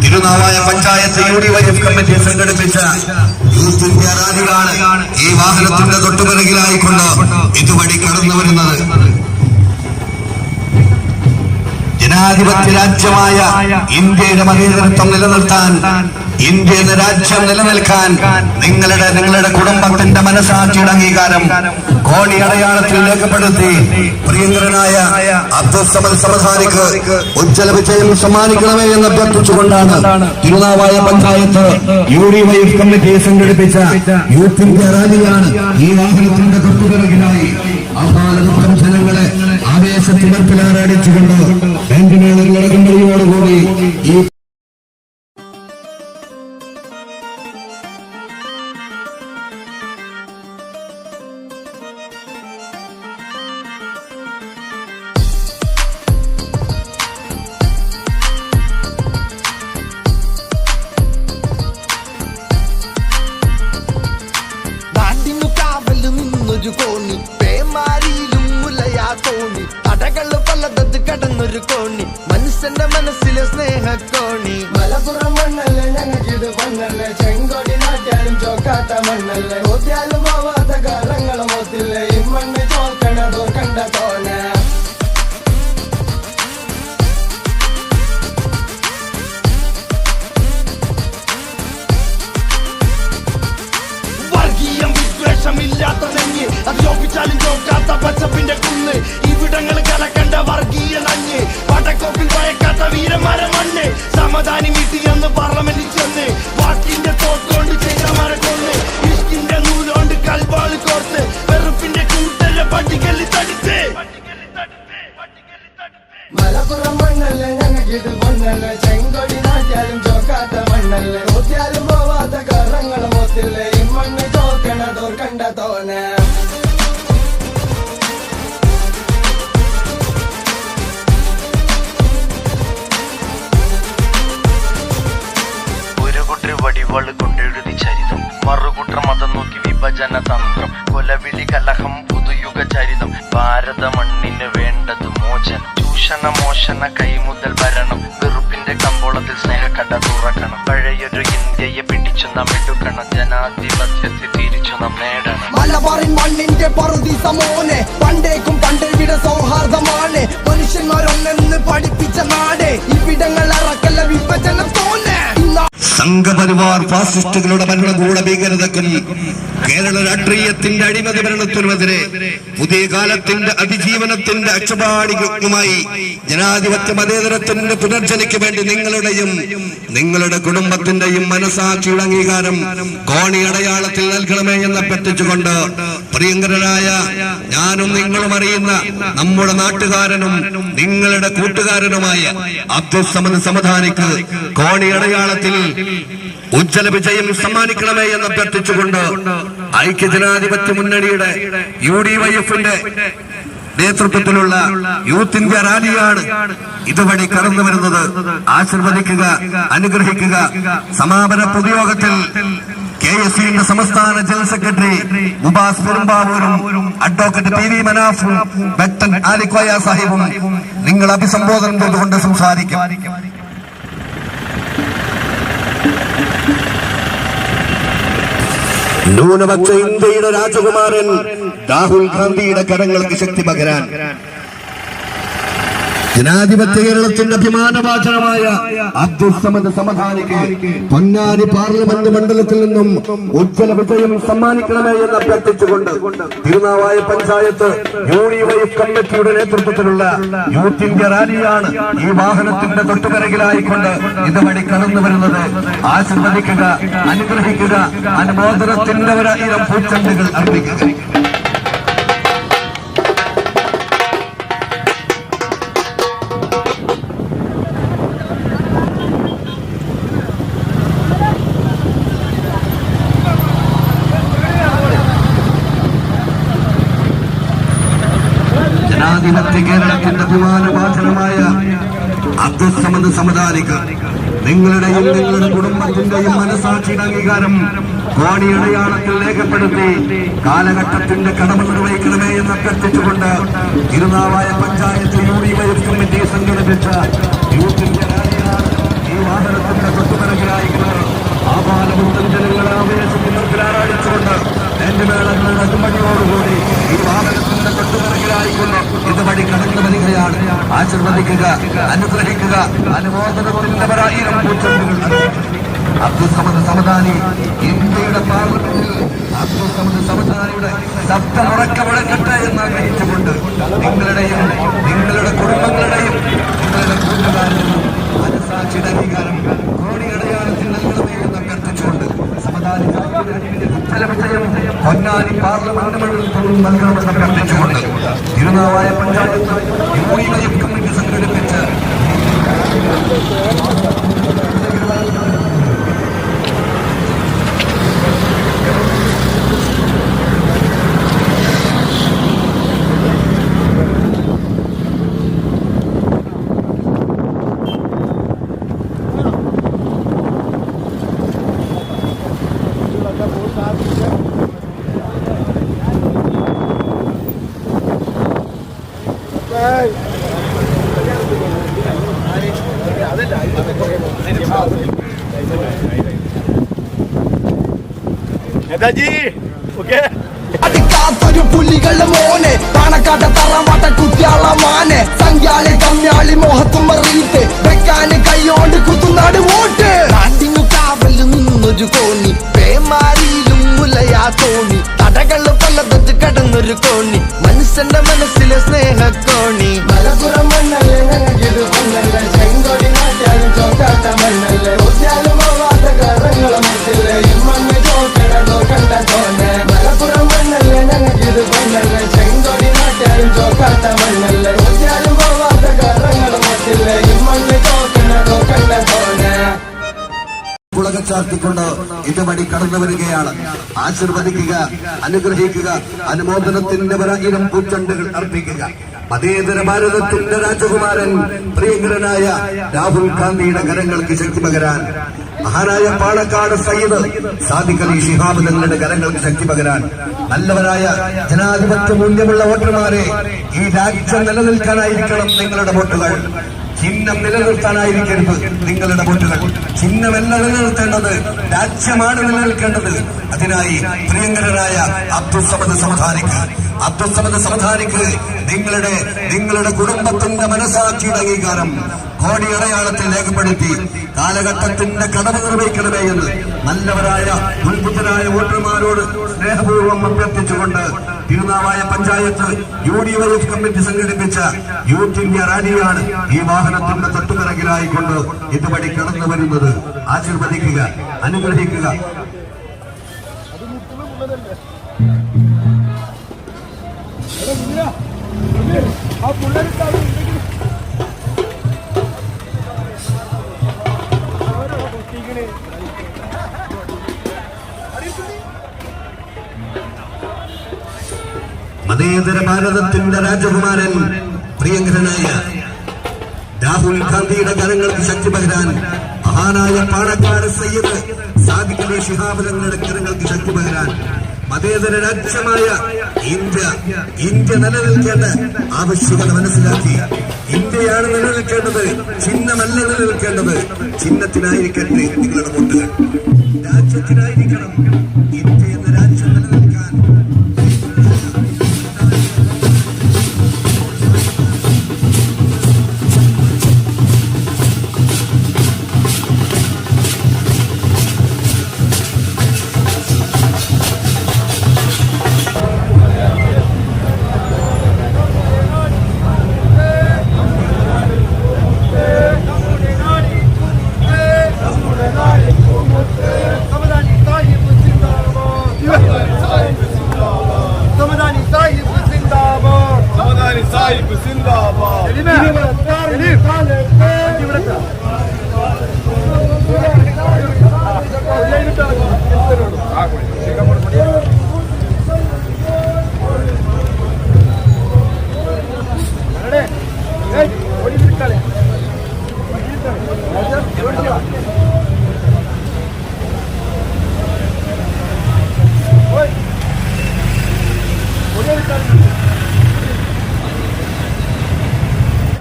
Thirunavaya panchayat U D Y committee സംഘടിപ്പിച്ച youth India ഈ വാഹനത്തിന്റെ തൊട്ടുപിറകിലായിക്കൊണ്ട് ഇതുവഴി കടന്നു വരുന്നത്. ജനാധിപത്യ രാജ്യമായ ഇന്ത്യയുടെ മതേതരത്വം നിലനിർത്താൻ ഇന്ത്യ എന്ന രാജ്യം നിലനിൽക്കാൻ നിങ്ങളുടെ നിങ്ങളുടെ കുടുംബത്തിന്റെ മനസാക്ഷിയുടെ അംഗീകാരം കോണി അടയാളത്തിൽ രേഖപ്പെടുത്തി പ്രിയങ്കരനായ അബ്ദുസമദ് സമസാനിക്ക് ഉജ്ജ്വല വിജയം സമ്മാനിക്കണമേ എന്ന് അഭ്യർത്ഥിച്ചുകൊണ്ടാണ് Thirunavaya panchayat U D Y F committee സംഘടിപ്പിച്ച യൂത്തിന്റെ റാലിയാണ് ഈ വാഹനത്തിന്റെ തൊട്ടുപിറകിലായി ആഹ്ലാദപുരം ജനങ്ങളെ ആവേശത്തിമർപ്പിലാറടിച്ചുകൊണ്ട് ബാങ്കിനേതങ്ങളുടെ കമ്പനിയോടുകൂടി ഈ കടന്നൊരു കോണി. മനുഷ്യന്റെ മനസ്സിലെ സ്നേഹക്കോണി. മലപ്പുറം മണ്ണല്ലേ ഞങ്ങൾക്കിത് മണ്ണല്ലേ ചെങ്കോടി നാട്ടിയാലും ചോക്കാത്ത മണ്ണല്ലേ. വീട്ടിയെന്ന് പാർലമെന്റിൽ വടിവാൾ കൊണ്ടെഴുതി ചരിതം. മറുകുട്ടർ മതം നോക്കി വിഭജന തന്ത്രം. കൊലവിളി കലഹം പുതുയുഗ ചരിതം. ഭാരത മണ്ണിന് വേണ്ടത് മോചനം. ചൂഷണ മോഷണ കൈമുതൽ ഭരണം. വെറുപ്പിന്റെ കമ്പോളത്തിൽ സ്നേഹക്കട തുറക്കണം. പഴയൊരു ഇന്ത്യയെ പിടിച്ചു നാം എടുക്കണം. ജനാധിപത്യത്തെ തിരിച്ചു നാം നേടണം. മലബാറിൻ മണ്ണിന്റെ പറുതി സമോനെ. പണ്ടേക്കും പണ്ടേ ഇവിടെ സൗഹാർദ്ദമാണ്. മനുഷ്യന്മാരൊന്നെന്ന് പഠിപ്പിച്ച നാട്. ഇവിടങ്ങൾ അറക്കല്ല വിഭജനം സംഘപരിവാർ ഫാസിസ്റ്റുകളുടെ ഭരണകൂട ഭീകരതക്കും കേരള രാഷ്ട്രീയത്തിന്റെ അഴിമതി ഭരണത്തിനുമെതിരെ പുതിയ കാലത്തിന്റെ അതിജീവനത്തിന്റെ അച്ചപാടിയുമായി ജനാധിപത്യ മതേതരത്തിന്റെ പുനർജനിക്ക് വേണ്ടി നിങ്ങളുടെയും നിങ്ങളുടെ കുടുംബത്തിന്റെയും മനസാക്ഷിയുടെ അംഗീകാരം കോണി അടയാളത്തിൽ നൽകണമേ എന്ന് അഭ്യർത്ഥിച്ചുകൊണ്ട് പ്രിയങ്കരനായ ഞാനും നിങ്ങളും അറിയുന്ന നമ്മുടെ നാട്ടുകാരനും നിങ്ങളുടെ കൂട്ടുകാരനുമായ അബ്ദുൽ സമദ് സമധാനിക്ക് കോണി അടയാളത്തിൽ ഉജ്ജ്വല വിജയം സമ്മാനിക്കണമേ എന്ന് അഭ്യർത്ഥിച്ചുകൊണ്ട് ഐക്യജനാധിപത്യ മുന്നണിയുടെ യു ഡി വൈ എഫിന്റെ നേതൃത്വത്തിലുള്ള യൂത്ത് ഇന്ത്യ റാലിയാണ് ഇതുവഴി കടന്നു വരുന്നത്. ആശീർവദിക്കുക അനുഗ്രഹിക്കുക. സമാപന പൊതുയോഗത്തിൽ കെ എസ് യുവിന്റെ സംസ്ഥാന ജനറൽ സെക്രട്ടറി മുബാസ് പെരുമ്പാവൂരും അഡ്വക്കേറ്റ് പി വി മനാഫും ഭക്തൻ ആലിക്കോയ സാഹിബും നിങ്ങൾ അഭിസംബോധന ചെയ്തുകൊണ്ട് സംസാരിക്കും. ന്യൂനപക്ഷ ഇന്ത്യയുടെ രാജകുമാരൻ രാഹുൽ ഗാന്ധിയുടെ കരങ്ങൾക്ക് ശക്തി പകരാൻ. ജനാധിപത്യ കേരളത്തിന്റെ അഭിമാനവാചനമായ അബ്ദുൽ സമദ് സമധാനിക്ക് പൊന്നാനി പാർലമെന്റ് മണ്ഡലത്തിൽ നിന്നും ഉജ്ജ്വല വിജയം സമ്മാനിക്കണമേ എന്ന് അഭ്യർത്ഥിച്ചുകൊണ്ട് Thirunavaya panchayat U D Y കമ്മിറ്റിയുടെ നേതൃത്വത്തിലുള്ള യൂത്ത് ഇന്ത്യ റാലിയാണ് ഈ വാഹനത്തിന്റെ തൊട്ടുപിറകിലായിക്കൊണ്ട് ഇത് വഴി കടന്നു വരുന്നത്. ആശീർവദിക്കുക അനുഗ്രഹിക്കുക അനുമോദനത്തിന്റെ ഒരായിരം പൂച്ചെണ്ടുകൾ അർപ്പിക്കുക. ജനാധിപത്യ കേരളത്തിന്റെ അഭിമാനബാധനമായ അബ്ദുൽ സമദ് സമദാനിക്ക് നിങ്ങളുടെയും നിങ്ങളുടെ കുടുംബത്തിന്റെയും മനസാക്ഷിയുടെ അംഗീകാരം കോടിയടയാളത്തിൽ രേഖപ്പെടുത്തി കാലഘട്ടത്തിന്റെ കടമ നിർവഹിക്കണമേ എന്ന് അഭ്യർത്ഥിച്ചുകൊണ്ട് Thirunavaya panchayat U D Y F committee സംഘടിപ്പിച്ച യൂത്തിന്റെ ഈ വാഹനത്തിന്റെ തൊട്ടുപിറകിലായിക്കുന്നത് ആപാലമുണ്ടൻ ജനങ്ങളെ ആവേശത്തിൽ നിർത്തിലാറാടിച്ചുകൊണ്ട് മേളങ്ങളുടെ അതുമണിയോടുകൂടി ഈ വാഹനത്തിന്റെ തൊട്ടുപിറകിലായിക്കൊണ്ട് ഇതുവഴി കടന്നു വരികയാണ് ആശീർവദിക്കുക അനുഗ്രഹിക്കുക. അനുമോദനത്തിന്റെ പരായിരം അബ്ദുൽ സമദ് സമദാനി ഇന്ത്യയുടെ പാർലമെന്റിൽ അബ്ദുൽ സമദ് സമദാനിയുടെ എന്ന് ആഗ്രഹിച്ചുകൊണ്ട് നിങ്ങളുടെയും നിങ്ങളുടെ കുടുംബങ്ങളുടെയും നിങ്ങളുടെ കൂട്ടുകാരുടെയും മനസാക്ഷിയുടെ അംഗീകാരം കോടിയടയാളത്തിൽ നൽകണമേ എന്ന് അഭ്യർത്ഥിച്ചുകൊണ്ട് സമദാനി ഉത്തരവിജയം പൊന്നാനി പാർലമെന്റ് മണ്ഡലത്തിൽ നൽകണമെന്ന് അഭ്യർത്ഥിച്ചുകൊണ്ട് Thirunavaya panchayat U D Y F committee സംഘടിപ്പിച്ച് നേതാജി ഓക്കെ? അടിക്കാത്തൊരു പുലികൾ മോനെ പാണക്കാട്ട തറവാട്ട കുട്ടിയാള മാനെ സംഖ്യാളി കമ്മ്യാളി മോഹത്തും മറിയിട്ട് വെക്കാന് കൈയോണ്ട് കുത്തുനാട് വോട്ട്. നാട്ടിനു കാവൽ നിന്നൊരു കോണി പേമാരിയിലും മുലയാ തോണി തടകൾ പലതത് കടന്നൊരു കോണി മനുഷ്യന്റെ മനസ്സിലെ സ്നേഹക്കോണി. മലപ്പുറം മണ്ണല്ലേ പുളക ഇത് ഇതുവഴി കടന്നു വരികയാണ്. ആശീർവദിക്കുക അനുഗ്രഹിക്കുക അനുമോദനത്തിന്റെ പരായിരം പൂച്ചണ്ടുകൾ അർപ്പിക്കുക. മതേതര ഭാരതത്തിന്റെ രാജകുമാരൻ പ്രിയങ്കരനായ രാഹുൽ ഗാന്ധിയുടെ കരങ്ങൾക്ക് ശക്തി പകരാൻ മഹാനായ പാലക്കാട് സയ്യിദ് സാദിഖ് അലി ഷിഹാബ് തങ്ങളുടെ കരങ്ങൾക്ക് ശക്തി പകരാൻ നല്ലവരായ ജനാധിപത്യ മൂല്യമുള്ള വോട്ടർമാരെ ഈ രാജ്യം നിലനിൽക്കാനായിരിക്കണം നിങ്ങളുടെ വോട്ടുകൾ. ചിഹ്നം നിലനിർത്താനായിരിക്കരുത് നിങ്ങളുടെ വോട്ടുകൾ ചിഹ്നമല്ല നിലനിർത്തേണ്ടത് രാജ്യമാണ് നിലനിൽക്കേണ്ടത്. അതിനായി പ്രിയങ്കരനായ അബ്ദുൽ സമദ് സമദ് സമധാനിക്ക് നിങ്ങളുടെ നിങ്ങളുടെ കുടുംബത്തിന്റെ മനസാക്ഷിയുടെ അംഗീകാരം കോടി അടയാളത്തിൽ രേഖപ്പെടുത്തി കാലഘട്ടത്തിന്റെ കടമ നിർവഹിക്കണമേ എന്ന് നല്ലവരായ മുൻപുദ്ധരായ വോട്ടർമാരോട് സ്നേഹപൂർവം അഭ്യർത്ഥിച്ചുകൊണ്ട് Thirunavaya panchayat U D Y F committee സംഘടിപ്പിച്ച യൂത്ത് ഇന്ത്യ റാലിയാണ് ഈ വാഹനത്തിന്റെ തൊട്ടുപിറകിലായിക്കൊണ്ട് ഇതുവഴി കടന്നു വരുന്നത്. ആശീർവദിക്കുക അനുഗ്രഹിക്കുക. മതേതര ഭാരതത്തിന്റെ രാജകുമാരൻ പ്രിയങ്കരനായ രാഹുൽ ഗാന്ധിയുടെ കരങ്ങൾക്ക് ശക്തി പകരാൻ മഹാനായ പാണക്കാട് സയ്യദ് സാദിഖ് ശിഹാബലങ്ങളുടെ കരങ്ങൾക്ക് ശക്തി പകരാൻ മതേതര രാജ്യമായ ഇന്ത്യ ഇന്ത്യ നിലനിൽക്കേണ്ട ആവശ്യകത മനസ്സിലാക്കി. ഇന്ത്യയാണ് നിലനിൽക്കേണ്ടത് ചിഹ്നമല്ല നിലനിൽക്കേണ്ടത്. ചിഹ്നത്തിനായിരിക്കട്ടെ നിങ്ങളുടെ വോട്ടുകൾ രാജ്യത്തിനായിരിക്കണം ഇന്ത്യ എന്ന രാജ്യം നിലനിൽക്കേണ്ടത്.